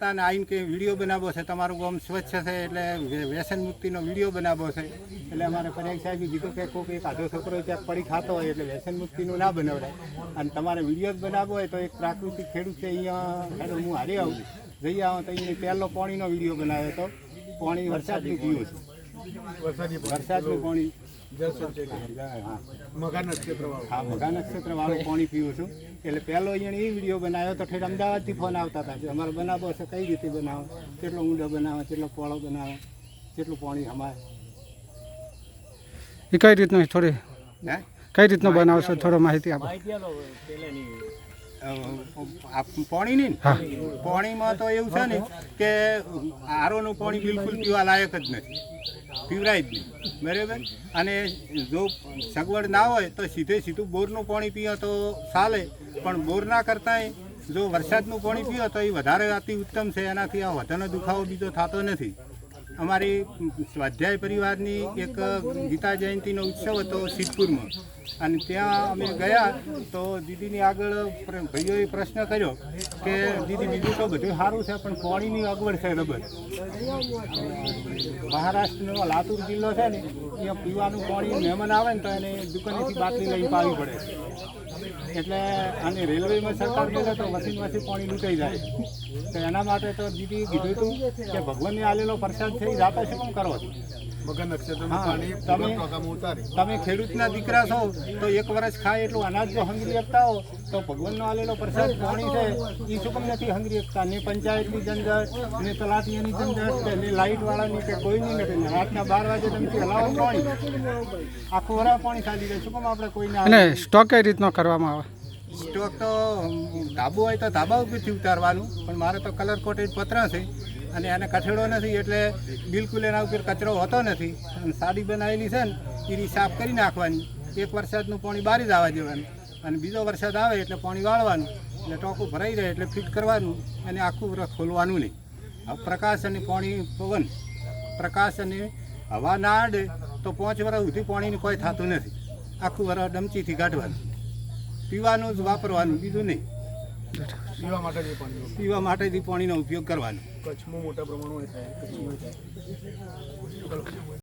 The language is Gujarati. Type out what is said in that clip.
આવતા અને આવીને કંઈ વીડિયો બનાવો છે? તમારું ગામ સ્વચ્છ છે એટલે વ્યસન મુક્તિનો વીડિયો બનાવવો છે. એટલે અમારે પર્યાય સાહેબ કીધું કે કોઈક એક આધો છોકરો ક્યાંક પડી ખાતો હોય એટલે વ્યસન મુક્તિનું ના બનાવડાય. અને તમારે વીડિયો જ બનાવવો હોય તો એક પ્રાકૃતિક ખેડૂત છે અહીંયા હું હારી આવું. જઈ આવું તો અહીંયા પહેલો પાણીનો વીડિયો બનાવ્યો હતો પાણી વરસાદનું પીવું છે. વરસાદનું પાણી. મગા નક્ષત્ર વાળું પાણી પીવું છું. એટલે પહેલો અહીંયા એ વીડિયો બનાવ્યો તો ઠેઠ અમદાવાદથી ફોન આવતા હતા કે અમારે બનાવો છે કઈ રીતે બનાવો? કેટલો ઊંડો બનાવો કેટલો પોળો બનાવો કેટલું પાણી અમારે? એ કઈ રીતનું થોડી હે? કઈ રીતનું બનાવશો થોડો માહિતી આપો. પાણી નહીં પાણીમાં તો એવું છે ને કે આરોનું પાણી બિલકુલ પીવા લાયક જ નથી. પીવરાય જ નહીં. બરાબર? અને જો સગવડ ના હોય તો સીધે સીધું બોરનું પાણી પીઓ તો ચાલે. પણ બોરના કરતાંય જો વરસાદનું પાણી પીઓ તો એ વધારે અતિ ઉત્તમ છે. એનાથી આ વધાનો દુખાવો બીજો થતો નથી. અમારી સ્વાધ્યાય પરિવારની એક ગીતા જયંતિનો ઉત્સવ હતો સિદ્ધપુરમાં. અને ત્યાં અમે ગયા તો દીદીની આગળ ભાઈઓએ પ્રશ્ન કર્યો કે, દીદી, બીજું તો બધું સારું છે, પણ પાણીની અગવડ છે રબર મહારાષ્ટ્રનો લાતુર જિલ્લો છે ને, ત્યાં પીવાનું પાણી મહેમાન આવે ને તો એને દુકાનેથી બાટલી લઈને પાવી પડે. એટલે અને રેલવેમાં સરકાર બોલે તો વસીન વસી પાણી લૂંટાઈ જાય. તો એના માટે તો દીદી કીધું હતું કે ભગવાનને આલેલો પ્રસાદ છે એ જાતે શું કરો મગા નક્ષત્રનું હા, પાણી તમે- ટોકામાં ઉતારે. તમે ખેડૂતના દીકરા છો તો એક વર્ષ ખાય એટલું અનાજ જો હંગરી આપતા હો તો ભગવાનનો આલેલો પ્રસાદ પાણી છે. એ શું કેમ નથી હંગરી આપતા? ને પંચાયતની ઝંઝટ ને તલાટીની ઝંઝટ ને લાઇટવાળાની કે કોઈની નથી. રાતના બાર વાગે તમે હલાવો પાણી. આખું વરા પાણી ખાલી જાય. શું કેમ આપણે કોઈને અને સ્ટોક કઈ રીતનો કરવામાં આવે? સ્ટોક તો ધાબો હોય તો ધાબા ઉપરથી ઉતારવાનું પણ મારે તો કલર કોટેડ પત્ર છે. અને એને કઠેડો નથી, એટલે બિલકુલ એના ઉપર કચરો હોતો નથી. અને સાડી બનાવેલી છે ને એ સાફ કરી નાખવાની. એક વરસાદનું પાણી બારી જ આવવા દેવાનું. અને બીજો વરસાદ આવે એટલે પાણી વાળવાનું. એટલે ટોકું ભરાઈ રહે એટલે ફિટ કરવાનું અને આખું ખોલવાનું નહીં. પ્રકાશ અને પાણી પવન. પ્રકાશ અને હવા ના આડે તો પાંચ વર્ષ સુધી પાણીનું કોઈ થતું નથી. આખું વરસ ડમચીથી કાઢવાનું પીવાનું જ વાપરવાનું, બીજું નહીં. પીવા માટે જે પાણી પીવા માટેથી પાણીનો ઉપયોગ કરવાનો. કચ્છમાં મોટા પ્રમાણમાં થાય કચ્છમાં થાય.